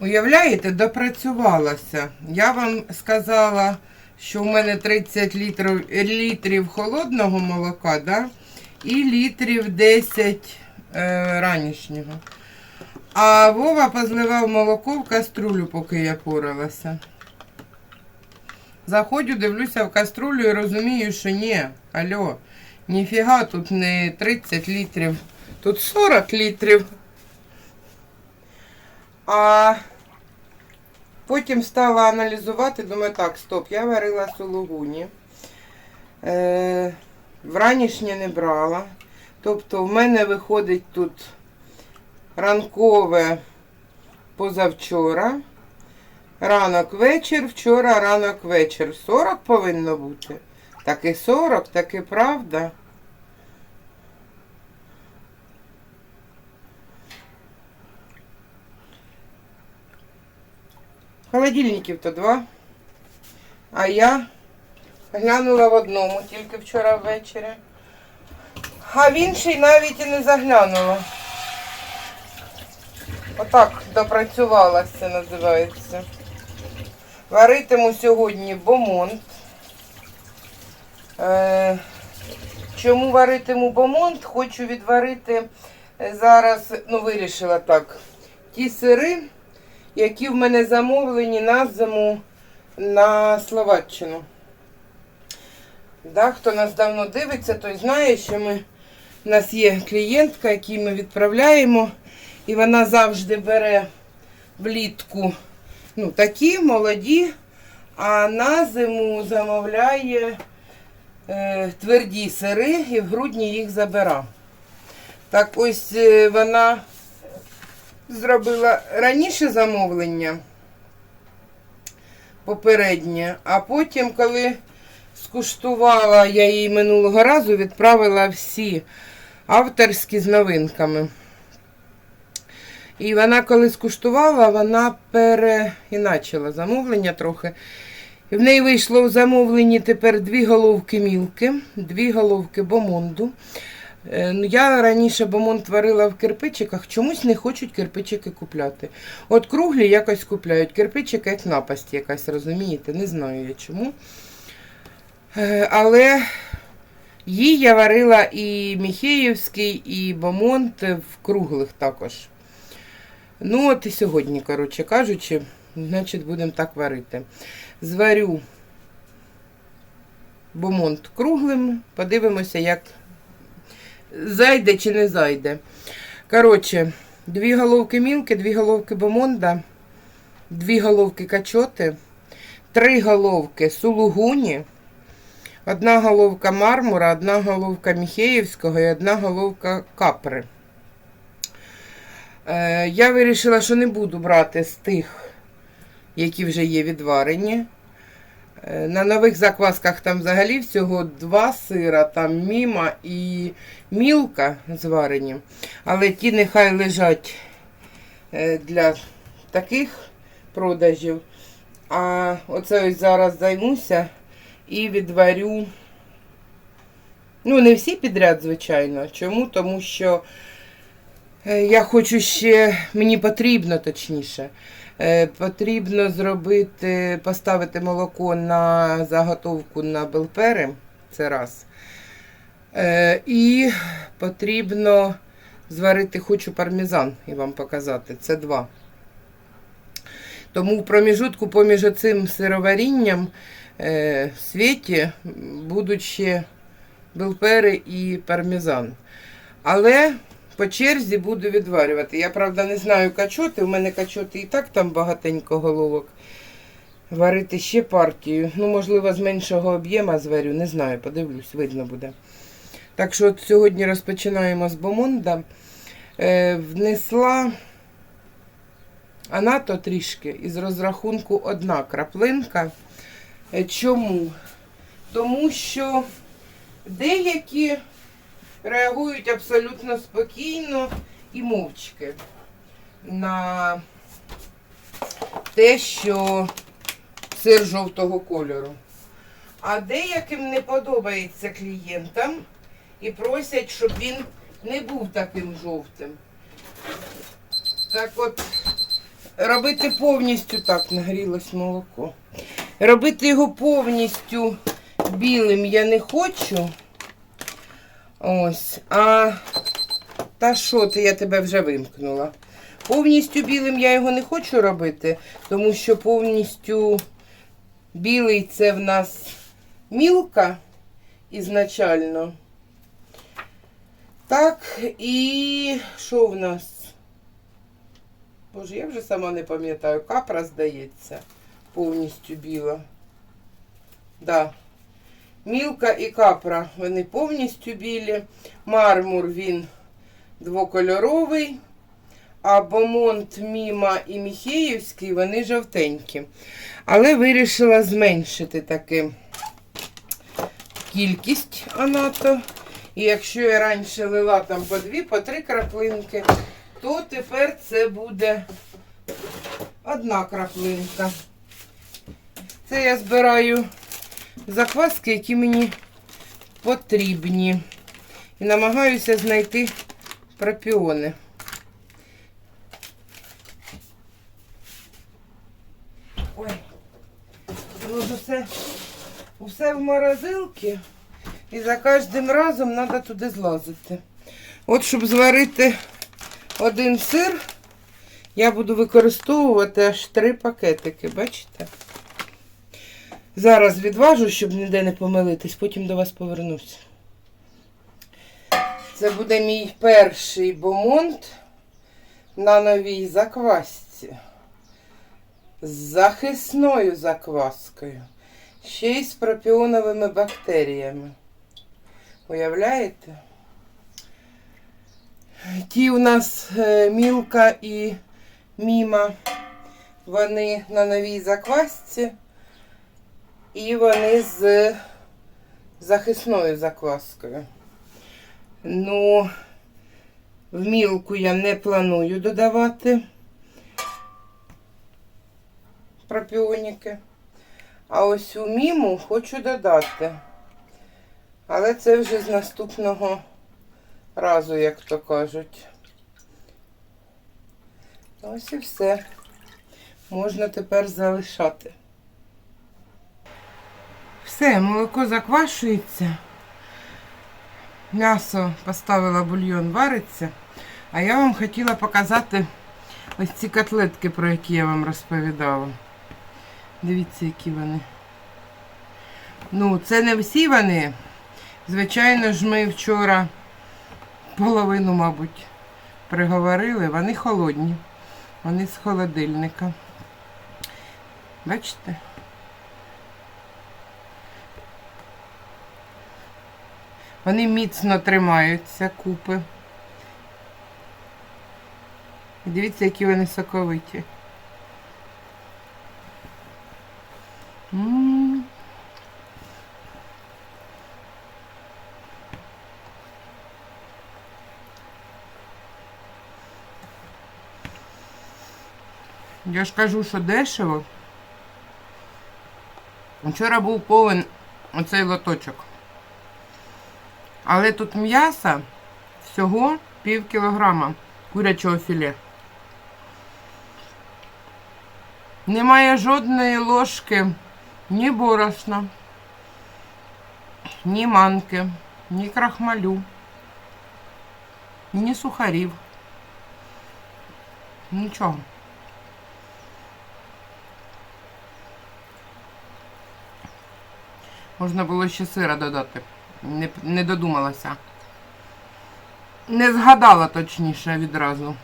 Уявляєте, допрацювалася. Я вам сказала, що в мене 30 літрів, літрів холодного молока, да? і літрів 10 е, ранішнього. А Вова позливав молоко в каструлю, поки я поралася. Заходжу, дивлюся в каструлю і розумію, що ні, алло, ніфіга, тут не 30 літрів, тут 40 літрів. А потім стала аналізувати, думаю, так, стоп, я варила сулугуні. Е, вранішнє не брала. Тобто в мене виходить тут ранкове позавчора. Ранок вечір, вчора ранок вечір. 40 повинно бути. Так і 40, так і правда. Холодильників то два. А я глянула в одному тільки вчора ввечері. А в інший навіть і не заглянула. Отак допрацювалася, називається. Варитиму сьогодні бомонт. Е, чому варитиму бомонт? Хочу відварити е, зараз, ну, вирішила так, ті сири, які в мене замовлені на зиму на Словаччину. Да, хто нас давно дивиться, той знає, що ми, у нас є клієнтка, якій ми відправляємо, і вона завжди бере влітку ну, такі молоді, а на зиму замовляє е, тверді сири і в грудні їх забира. Так ось е, вона зробила раніше замовлення попереднє, а потім, коли скуштувала я її минулого разу, відправила всі авторські з новинками. І вона, коли скуштувала, вона переіначила замовлення трохи. І в неї вийшло в замовленні тепер дві головки мілки, дві головки бомонду. Е, ну, Я раніше бомонд варила в кирпичиках, чомусь не хочуть кирпичики купляти. От круглі якось купляють, кирпичики як напасть якась, розумієте? Не знаю я чому. Е, Але її я варила і Міхеївський, і бомонд в круглих також. Ну, от і сьогодні, коротше кажучи, значить, будемо так варити. Зварю бомонд круглим, подивимося, як зайде чи не зайде. Коротше, дві головки мілки, дві головки бомонда, дві головки качоти, три головки сулугуні, одна головка мармура, одна головка Міхеївського і одна головка капри. Е, Я вирішила, що не буду брати з тих, які вже є відварені. Е, На нових заквасках там взагалі всього два сира, там міма і мілка зварені. Але ті нехай лежать е, для таких продажів. А оце ось зараз займуся і відварю. Ну, не всі підряд, звичайно. Чому? Тому що я хочу ще, мені потрібно точніше. Е, Потрібно зробити, поставити молоко на заготовку на белпери. Це раз. Е, І потрібно зварити хочу пармезан і вам показати. Це два. Тому в проміжутку поміж цим сироварінням е, в світі будуть ще белпери і пармезан. Але по черзі буду відварювати. Я, правда, не знаю качоти. У мене качоти і так там багатенько головок. Варити ще партію. Ну, можливо, з меншого об'єма зварю, не знаю, подивлюсь, видно буде. Так що от сьогодні розпочинаємо з бомонда. Е, внесла анато трішки із розрахунку одна краплинка. Е, Чому? Тому що деякі реагують абсолютно спокійно і мовчки на те, що сир жовтого кольору. А деяким не подобається клієнтам і просять, щоб він не був таким жовтим. Так от, робити повністю так, нагрілось молоко. Робити його повністю білим я не хочу. Ось. А та що ти, я тебе вже вимкнула. Повністю білим я його не хочу робити, тому що повністю білий це в нас мілка ізначально. Так, і що в нас? Боже, я вже сама не пам'ятаю. Капра, здається, повністю біла. Да. Мілка і капра, вони повністю білі. Мармур він двокольоровий. А Бомонт, Міма і Міхеївський, вони жовтенькі. Але вирішила зменшити таки кількість анато. І якщо я раніше лила там по дві, по три краплинки, то тепер це буде одна краплинка. Це я збираю закваски, які мені потрібні. І намагаюся знайти пропіони. Ой, усе в морозилці. І за кожним разом треба туди злазити. От, щоб зварити один сир, я буду використовувати аж три пакетики, бачите? Зараз відважу, щоб ніде не помилитись, потім до вас повернусь. Це буде мій перший бомонт на новій заквасці. З захисною закваскою. Ще й з пропіоновими бактеріями. Уявляєте? Ті у нас е, мілка і міма, вони на новій заквасці. І вони з захисною закваскою. Ну, в мілку я не планую додавати пропіоніки. А ось у міму хочу додати. Але це вже з наступного разу, як то кажуть. Ось і все. Можна тепер залишати. Все, молоко заквашується. М'ясо поставила бульйон вариться. А я вам хотіла показати ось ці котлетки, про які я вам розповідала. Дивіться, які вони. Ну, це не всі вони. Звичайно ж, ми вчора половину, мабуть, приговорили. Вони холодні. Вони з холодильника. Бачите? Вони міцно тримаються купи. І дивіться, які вони соковиті. Я ж кажу, що дешево. Вчора був повен оцей лоточок. Але тут м'яса всього пів кілограма курячого філе. Немає жодної ложки ні борошна, ні манки, ні крахмалю, ні сухарів. Нічого. Можна було ще сира додати. Не, не додумалася. Не згадала точніше відразу.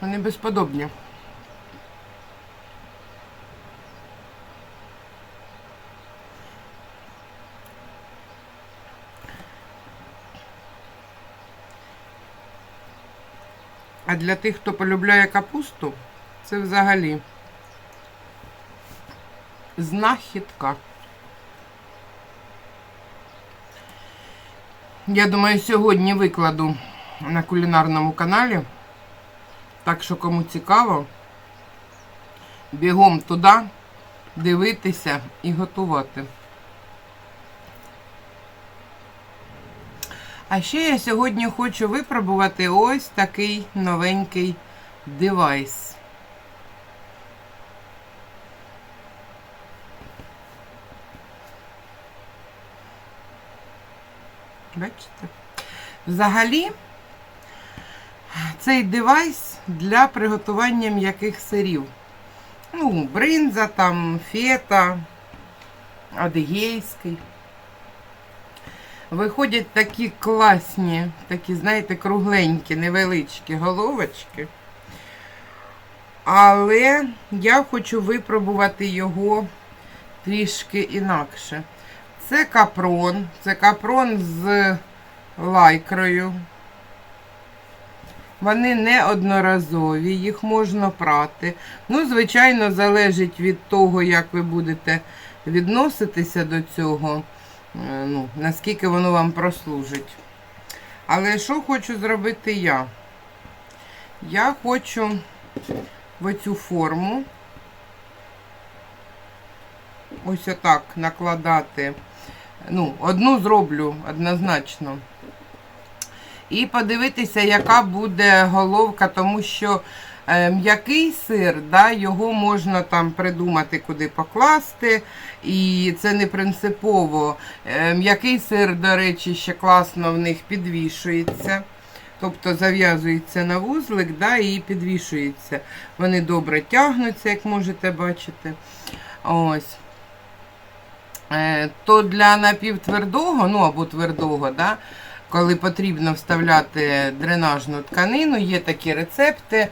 Вони безподобні. А для тих, хто полюбляє капусту, це взагалі знахідка. Я думаю, сьогодні викладу на кулінарному каналі. Так що кому цікаво, бігом туди дивитися і готувати. А ще я сьогодні хочу випробувати ось такий новенький девайс. Бачите? Взагалі, цей девайс для приготування м'яких сирів. Ну, бринза, там, фета, адигейський. Виходять такі класні, такі, знаєте, кругленькі, невеличкі головочки. Але я хочу випробувати його трішки інакше. Це капрон, це капрон з лайкрою. Вони не одноразові, їх можна прати. Ну, звичайно, залежить від того, як ви будете відноситися до цього, ну, наскільки воно вам прослужить. Але що хочу зробити я? Я хочу в оцю форму ось отак накладати. Ну, одну зроблю однозначно. І подивитися, яка буде головка, тому що е, м'який сир, да, його можна там придумати, куди покласти. І це не принципово. М'який сир, до речі, ще класно в них підвішується. Тобто зав'язується на вузлик да, і підвішується. Вони добре тягнуться, як можете бачити. Ось. Е, То для напівтвердого, ну або твердого, да, коли потрібно вставляти дренажну тканину, є такі рецепти,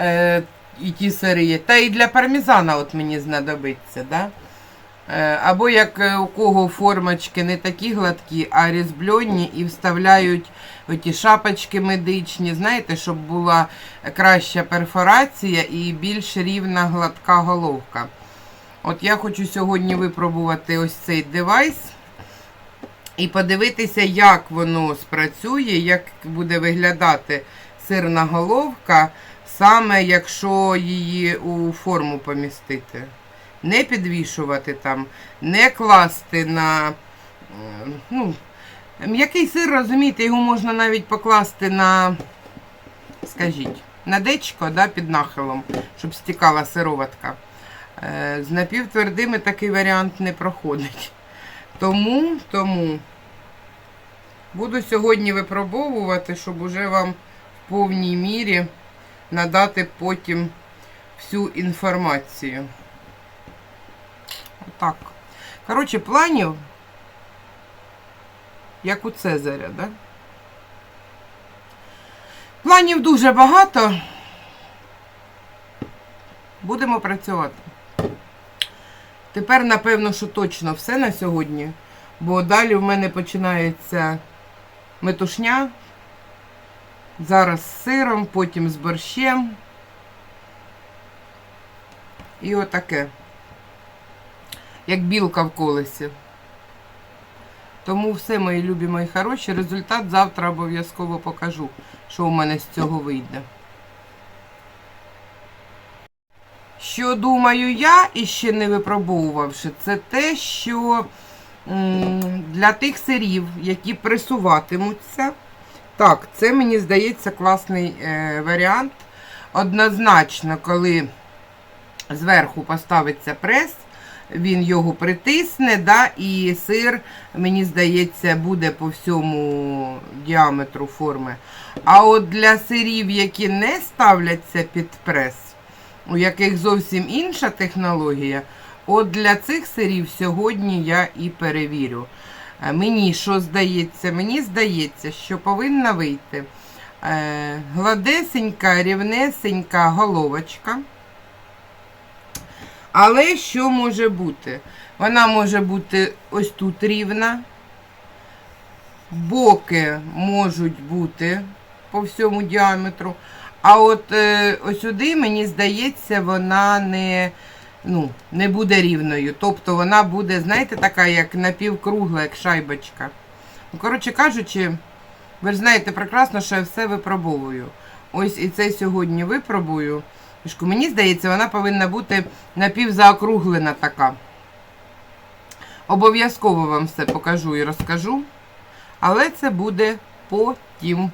е, і ті сири. Та і для пармезана от мені знадобиться. Да? Е, Або як е, у кого формочки не такі гладкі, а різбльонні і вставляють оті шапочки медичні, знаєте, щоб була краща перфорація і більш рівна гладка головка. От я хочу сьогодні випробувати ось цей девайс і подивитися, як воно спрацює, як буде виглядати сирна головка, саме якщо її у форму помістити. Не підвішувати там, не класти на. е, ну, М'який сир, розумієте, його можна навіть покласти на, скажіть, на дечко да, під нахилом, щоб стікала сироватка. Е, З напівтвердими такий варіант не проходить. Тому, тому буду сьогодні випробовувати, щоб уже вам в повній мірі надати потім всю інформацію. Отак. Коротше, планів, як у Цезаря, да? Планів дуже багато. Будемо працювати. Тепер, напевно, що точно все на сьогодні, бо далі в мене починається метушня. Зараз з сиром, потім з борщем. І отаке. Як білка в колесі. Тому все, мої любі, мої хороші. Результат завтра обов'язково покажу, що у мене з цього вийде. Що думаю я, і ще не випробовувавши, це те, що для тих сирів, які пресуватимуться, так, це мені здається класний е, варіант. Однозначно, коли зверху поставиться прес, він його притисне, да, і сир, мені здається, буде по всьому діаметру форми. А от для сирів, які не ставляться під прес, у яких зовсім інша технологія, от для цих сирів сьогодні я і перевірю. Е, Мені що здається? Мені здається, що повинна вийти е, гладесенька, рівнесенька головочка. Але що може бути? Вона може бути ось тут рівна. Боки можуть бути по всьому діаметру. А от е, ось сюди, мені здається, вона не ну, не буде рівною. Тобто вона буде, знаєте, така, як напівкругла, як шайбочка. Ну, коротше кажучи, ви ж знаєте прекрасно, що я все випробовую. Ось і це сьогодні випробую. Мені здається, вона повинна бути напівзаокруглена така. Обов'язково вам все покажу і розкажу. Але це буде потім.